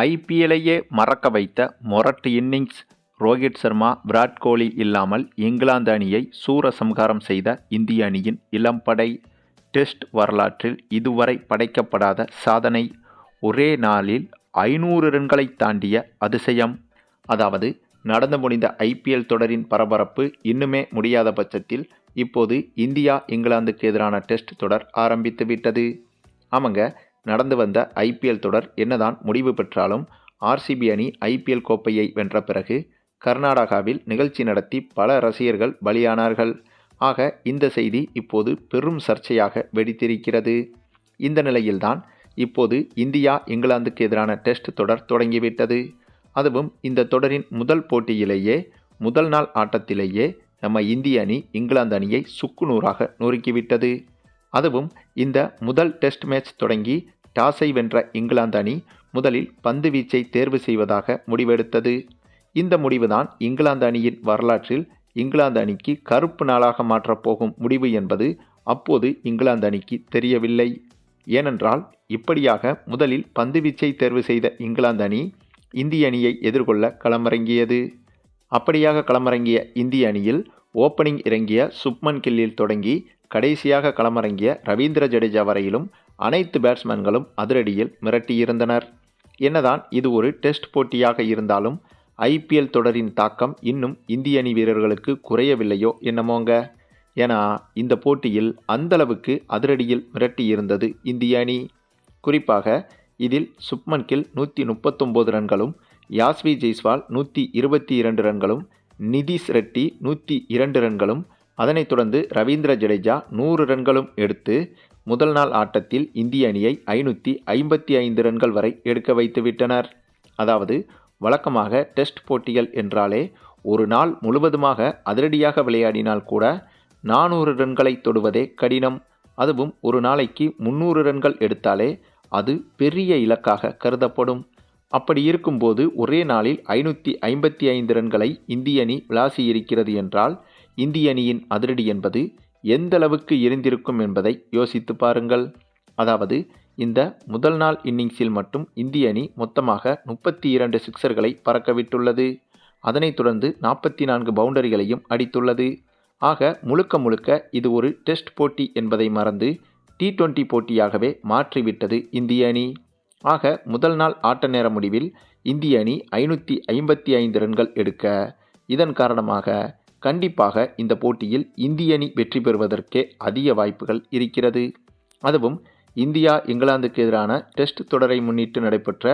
ஐபிஎல்லையே மறக்க வைத்த மொரட்டு இன்னிங்ஸ் ரோஹித் சர்மா விராட் கோலி இல்லாமல் இங்கிலாந்து அணியை சூரசம்ஹாரம் செய்த இந்திய அணியின் இளம்படை டெஸ்ட் வரலாற்றில் இதுவரை படைக்கப்படாத சாதனை. ஒரே நாளில் ஐநூறு ரன்களை தாண்டிய அதிசயம். அதாவது நடந்து முடிந்த ஐபிஎல் தொடரின் பரபரப்பு இன்னுமே முடியாத பட்சத்தில் இப்போது இந்தியா இங்கிலாந்துக்கு எதிரான டெஸ்ட் தொடர் ஆரம்பித்து விட்டது ஆமாங்க நடந்து வந்த ஐபிஎல் தொடர் என்னதான் முடிவு பெற்றாலும் ஆர்சிபி அணி ஐபிஎல் கோப்பையை வென்ற பிறகு கர்நாடகாவில் நிகழ்ச்சி நடத்தி பல ரசிகர்கள் பலியானார்கள். ஆக இந்த செய்தி இப்போது பெரும் சர்ச்சையாக வெடித்திருக்கிறது. இந்த நிலையில்தான் இப்போது இந்தியா இங்கிலாந்துக்கு எதிரான டெஸ்ட் தொடர் தொடங்கிவிட்டது. அதுவும் இந்த தொடரின் முதல் போட்டியிலேயே முதல் நாள் ஆட்டத்திலேயே நம்ம இந்திய அணி இங்கிலாந்து அணியை சுக்குநூறாக நொறுக்கிவிட்டது. அதுவும் இந்த முதல் டெஸ்ட் மேட்ச் தொடங்கி டாஸை வென்ற இங்கிலாந்து அணி முதலில் பந்து வீச்சை தேர்வு செய்வதாக முடிவெடுத்தது. இந்த முடிவுதான் இங்கிலாந்து அணியின் வரலாற்றில் இங்கிலாந்து அணிக்கு கருப்பு நாளாக மாற்றப் போகும் முடிவு என்பது அப்போது இங்கிலாந்து அணிக்கு தெரியவில்லை. ஏனென்றால் இப்படியாக முதலில் பந்து வீச்சை தேர்வு செய்த இங்கிலாந்து அணி இந்திய அணியை எதிர்கொள்ள களமிறங்கியது. அப்படியாக களமிறங்கிய இந்திய அணியில் ஓப்பனிங் இறங்கிய சுப்மன் கில்லில் தொடங்கி கடைசியாக களமிறங்கிய ரவீந்திர ஜடேஜா வரையிலும் அனைத்து பேட்ஸ்மேன்களும் அதிரடியில் மிரட்டியிருந்தனர். என்னதான் இது ஒரு டெஸ்ட் போட்டியாக இருந்தாலும் ஐபிஎல் தொடரின் தாக்கம் இன்னும் இந்திய அணி வீரர்களுக்கு குறையவில்லையோ என்னமோங்க? ஏன்னா இந்த போட்டியில் அந்தளவுக்கு அதிரடியில் மிரட்டியிருந்தது இந்திய அணி. குறிப்பாக இதில் சுப்மன் கில் நூற்றி முப்பத்தொம்போது ரன்களும் யாஸ்வி ஜெய்ஸ்வால் நூற்றி இருபத்தி இரண்டு ரன்களும் நிதிஷ் ரெட்டி நூற்றி இரண்டு ரன்களும் அதனைத் தொடர்ந்து ரவீந்திர ஜடேஜா நூறு ரன்களும் எடுத்து முதல் நாள் ஆட்டத்தில் இந்திய அணியை ஐநூற்றி ஐம்பத்தி ஐந்து ரன்கள் வரை எடுக்க வைத்துவிட்டனர் அதாவது வழக்கமாக டெஸ்ட் போட்டிகள் என்றாலே ஒரு நாள் முழுவதுமாக அதிரடியாக விளையாடினால் கூட நானூறு ரன்களை தொடுவதே கடினம். அதுவும் ஒரு நாளைக்கு முந்நூறு ரன்கள் எடுத்தாலே அது பெரிய இலக்காக கருதப்படும். அப்படி இருக்கும்போது ஒரே நாளில் ஐநூற்றி ஐம்பத்தி ஐந்து ரன்களை இந்திய அணி விளாசி இருக்கிறது என்றால் இந்திய அணியின் அதிரடி என்பது எந்தளவுக்கு இருந்திருக்கும் என்பதை யோசித்து பாருங்கள். அதாவது இந்த முதல் நாள் இன்னிங்ஸில் மட்டும் இந்திய அணி மொத்தமாக முப்பத்தி இரண்டு சிக்சர்களை பறக்கவிட்டுள்ளது. அதனைத் தொடர்ந்து நாற்பத்தி நான்கு பவுண்டரிகளையும் அடித்துள்ளது. ஆக முழுக்க முழுக்க இது ஒரு டெஸ்ட் போட்டி என்பதை மறந்து டி டுவெண்ட்டி போட்டியாகவே மாற்றிவிட்டது இந்திய அணி ஆக முதல் நாள் ஆட்ட நேர முடிவில் இந்திய அணி ஐநூற்றி ஐம்பத்தி ஐந்து ரன்கள் எடுக்க இதன் காரணமாக கண்டிப்பாக இந்த போட்டியில் இந்திய அணி வெற்றி பெறுவதற்கே அதிக வாய்ப்புகள் இருக்கிறது. அதுவும் இந்தியா இங்கிலாந்துக்கு எதிரான டெஸ்ட் தொடரை முன்னிட்டு நடைபெற்ற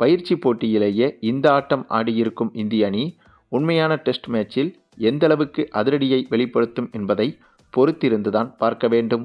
பயிற்சி போட்டியிலேயே இந்த ஆட்டம் ஆடியிருக்கும் இந்திய அணி உண்மையான டெஸ்ட் மேட்சில் எந்தளவுக்கு அதிரடியை வெளிப்படுத்தும் என்பதை பொறுத்திருந்துதான் பார்க்க வேண்டும்.